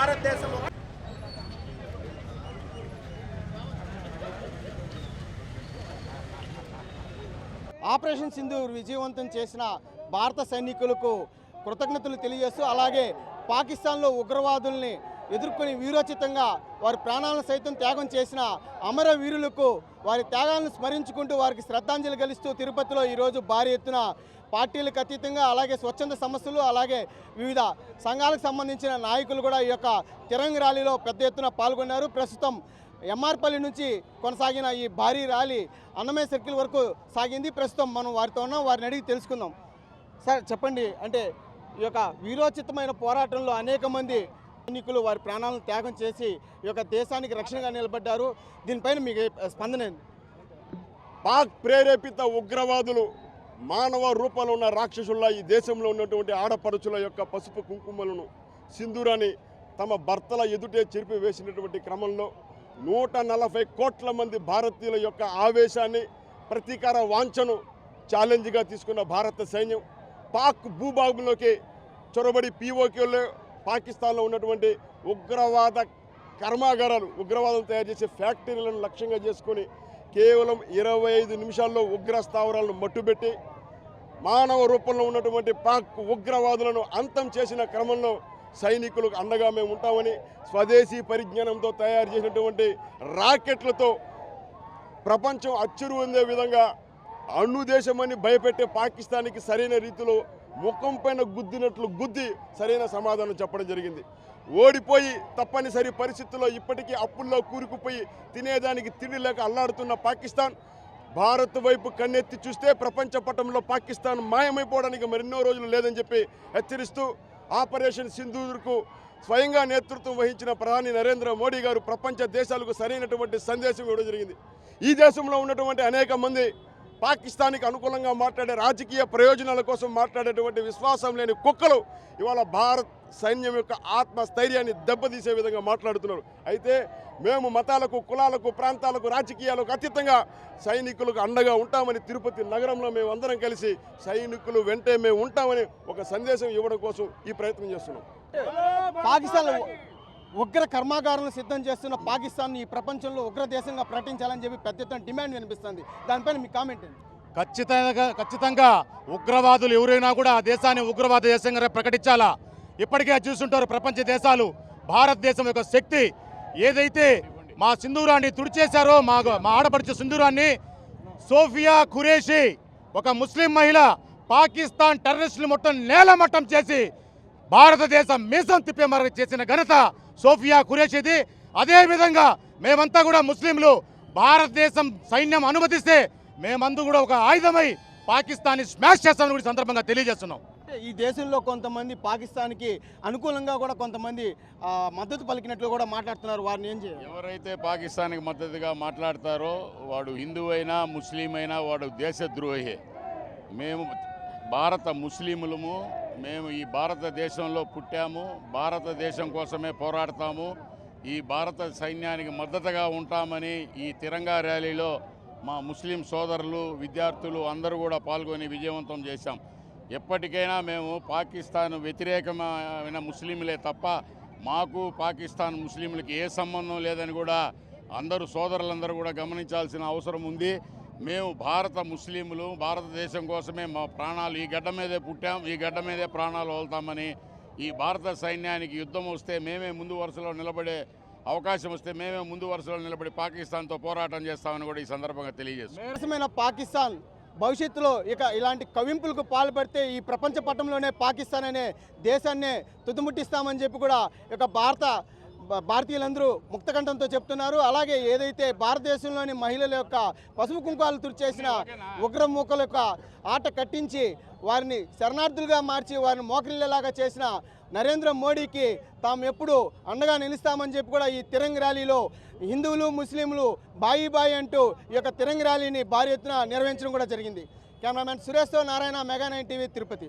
భారతదేశం ఆపరేషన్ సింధూర్ విజయవంతం చేసిన భారత సైనికులకు కృతజ్ఞతలు తెలియజేస్తూ అలాగే పాకిస్తాన్లో ఉగ్రవాదుల్ని ఎదుర్కొని వీరోచితంగా వారి ప్రాణాలను సైతం త్యాగం చేసిన అమర వీరులకు వారి త్యాగాలను స్మరించుకుంటూ వారికి శ్రద్ధాంజలి గలిస్తూ తిరుపతిలో ఈరోజు భారీ ఎత్తున పార్టీలకు అతీతంగా అలాగే స్వచ్ఛంద సంస్థలు అలాగే వివిధ సంఘాలకు సంబంధించిన నాయకులు కూడా ఈ యొక్క తిరంగ ర్యాలీలో పెద్ద ఎత్తున పాల్గొన్నారు. ప్రస్తుతం ఎంఆర్పల్లి నుంచి కొనసాగిన ఈ భారీ ర్యాలీ అన్నమయ్య సర్కిల్ వరకు సాగింది. ప్రస్తుతం మనం వారితో ఉన్నాం. వారిని అడిగి తెలుసుకుందాం. సార్ చెప్పండి. అంటే ఈ యొక్క వీరోచితమైన పోరాటంలో అనేక మంది సైనికులు వారి ప్రాణాలను త్యాగం చేసి ఈ యొక్క దేశానికి రక్షణగా నిలబడ్డారు. దీనిపైన మీకు స్పందన పాక్ ప్రేరేపిత ఉగ్రవాదులు మానవ రూపంలో ఉన్న రాక్షసుల్లా ఈ దేశంలో ఉన్నటువంటి ఆడపడుచుల యొక్క పసుపు కుంకుమలను సింధూరాన్ని తమ భర్తల ఎదుటే చెరిపి వేసినటువంటి క్రమంలో నూట నలభై కోట్ల మంది భారతీయుల యొక్క ఆవేశాన్ని ప్రతీకార వాంఛను ఛాలెంజ్గా తీసుకున్న భారత సైన్యం పాక్ భూభాగంలోకి చొరబడి పీఓకేలో పాకిస్తాన్లో ఉన్నటువంటి ఉగ్రవాద కర్మాగారాలు ఉగ్రవాదం తయారు చేసే ఫ్యాక్టరీలను లక్ష్యంగా చేసుకొని కేవలం ఇరవై ఐదు నిమిషాల్లో ఉగ్ర స్థావరాలను మట్టుబెట్టి మానవ రూపంలో ఉన్నటువంటి పాక్ ఉగ్రవాదులను అంతం చేసిన క్రమంలో సైనికులకు అండగా మేము ఉంటామని స్వదేశీ పరిజ్ఞానంతో తయారు చేసినటువంటి రాకెట్లతో ప్రపంచం అచ్చురు పొందే విధంగా అణు దేశమని భయపెట్టే పాకిస్తాన్కి సరైన రీతిలో ముఖం పైన గుద్దినట్లు గుద్ది సరైన సమాధానం చెప్పడం జరిగింది. ఓడిపోయి తప్పనిసరి పరిస్థితుల్లో ఇప్పటికీ అప్పుల్లో కూరుకుపోయి తినేదానికి తిండి లేక అల్లాడుతున్న పాకిస్తాన్ భారత్ వైపు కన్నెత్తి చూస్తే ప్రపంచ పటంలో పాకిస్తాన్ మాయమైపోవడానికి మరెన్నో రోజులు లేదని చెప్పి హెచ్చరిస్తూ ఆపరేషన్ సింధూర్కు స్వయంగా నేతృత్వం వహించిన ప్రధాని నరేంద్ర మోడీ గారు ప్రపంచ దేశాలకు సరైనటువంటి సందేశం ఇవ్వడం జరిగింది. ఈ దేశంలో ఉన్నటువంటి అనేక మంది పాకిస్తాన్కి అనుకూలంగా మాట్లాడే రాజకీయ ప్రయోజనాల కోసం మాట్లాడేటువంటి విశ్వాసం లేని కుక్కలు ఇవాళ భారత్ సైన్యం యొక్క ఆత్మస్థైర్యాన్ని దెబ్బతీసే విధంగా మాట్లాడుతున్నారు. అయితే మేము మతాలకు కులాలకు ప్రాంతాలకు రాజకీయాలకు అతీతంగా సైనికులకు అండగా ఉంటామని తిరుపతి నగరంలో మేము అందరం కలిసి సైనికులు వెంటే మేము ఉంటామని ఒక సందేశం ఇవ్వడం కోసం ఈ ప్రయత్నం చేస్తున్నాం. పాకిస్తాన్లో ఉగ్ర కర్మాగారాలను సిద్ధం చేస్తున్న పాకిస్తాన్ ఈ ప్రపంచంలో ఉగ్ర దేశంగా ప్రకటించాలని చెప్పి పెద్ద ఎత్తున డిమాండ్ వినిపిస్తుంది. దానిపైన మీ కామెంట్ ఏంటి? ఖచ్చితంగా ఖచ్చితంగా ఉగ్రవాదులు ఎవరైనా కూడా ఆ దేశాన్ని ఉగ్రవాద దేశంగా ప్రకటించాలా? ఇప్పటికే చూస్తుంటారు ప్రపంచ దేశాలు భారతదేశం యొక్క శక్తి ఏదైతే మా సింధూరాన్ని తుడిచేశారో మా మా ఆడపడిచే సింధూరాన్ని సోఫియా ఖురేషి ఒక ముస్లిం మహిళ పాకిస్తాన్ టెర్రరిస్టులు మొత్తం నేలమట్టం చేసి భారతదేశం మీసం తిప్పే మరి చేసిన ఘనత సోఫియా ఖురేషిది. అదేవిధంగా మేమంతా కూడా ముస్లింలు. భారతదేశం సైన్యం అనుమతిస్తే మేమందు కూడా ఒక ఆయుధమై పాకిస్తాన్ని స్మాష్ చేస్తామని కూడా సందర్భంగా తెలియజేస్తున్నాం. అంటే ఈ దేశంలో కొంతమంది పాకిస్తాన్కి అనుకూలంగా కూడా కొంతమంది ఆ, మద్దతు పలికినట్లు కూడా మాట్లాడుతున్నారు. వారిని ఏం చేయాలి? ఎవరైతే పాకిస్తాన్కి మద్దతుగా మాట్లాడతారో వాడు హిందూ అయినా ముస్లిం అయినా వాడు దేశద్రోహి. మేము భారత ముస్లింలము మేము ఈ భారతదేశంలో పుట్టాము భారతదేశం కోసమే పోరాడతాము ఈ భారత సైన్యానికి మద్దతుగా ఉంటామని ఈ తిరంగా ర్యాలీలో మా ముస్లిం సోదరులు విద్యార్థులు అందరూ కూడా పాల్గొని విజయవంతం చేశాం. ఎప్పటికైనా మేము పాకిస్తాన్ వ్యతిరేకమైన ముస్లింలే తప్ప మాకు పాకిస్తాన్ ముస్లింలకి ఏ సంబంధం లేదని కూడా అందరూ సోదరులందరూ కూడా గమనించాల్సిన అవసరం ఉంది. మేము భారత ముస్లింలు భారతదేశం కోసమే మా ప్రాణాలు ఈ గడ్డ మీదే పుట్టాం ఈ గడ్డ మీదే ప్రాణాలు వదులుతామని ఈ భారత సైన్యానికి యుద్ధం వస్తే మేమే ముందు వరుసలో నిలబడే అవకాశం వస్తే మేమే ముందు వరుసలో నిలబడి పాకిస్తాన్తో పోరాటం చేస్తామని కూడా ఈ సందర్భంగా తెలియజేస్తాం పాకిస్తాన్ భవిష్యత్తులో ఇక ఇలాంటి కవింపులకు పాల్పడితే ఈ ప్రపంచ పట్టంలోనే పాకిస్తాన్ అనే దేశాన్నే తుదుముట్టిస్తామని చెప్పి కూడా ఇక భారత భారతీయులందరూ ముక్తకంఠంతో చెప్తున్నారు. అలాగే ఏదైతే భారతదేశంలోని మహిళల యొక్క పసుపు కుంకాలు తుడిచేసిన ఉగ్రమూకల యొక్క ఆట కట్టించి వారిని శరణార్థులుగా మార్చి వారిని మోకరిల్లేలాగా చేసిన నరేంద్ర మోడీకి తాము ఎప్పుడు అండగా నిలుస్తామని చెప్పి కూడా ఈ తిరంగ్ ర్యాలీలో హిందువులు ముస్లింలు బాయి బాయి అంటూ ఈ యొక్క తిరంగ్ ర్యాలీని భారీ ఎత్తున నిర్వహించడం కూడా జరిగింది. Cameraman సురేష్తో Narayana mega nine TV Tirupati.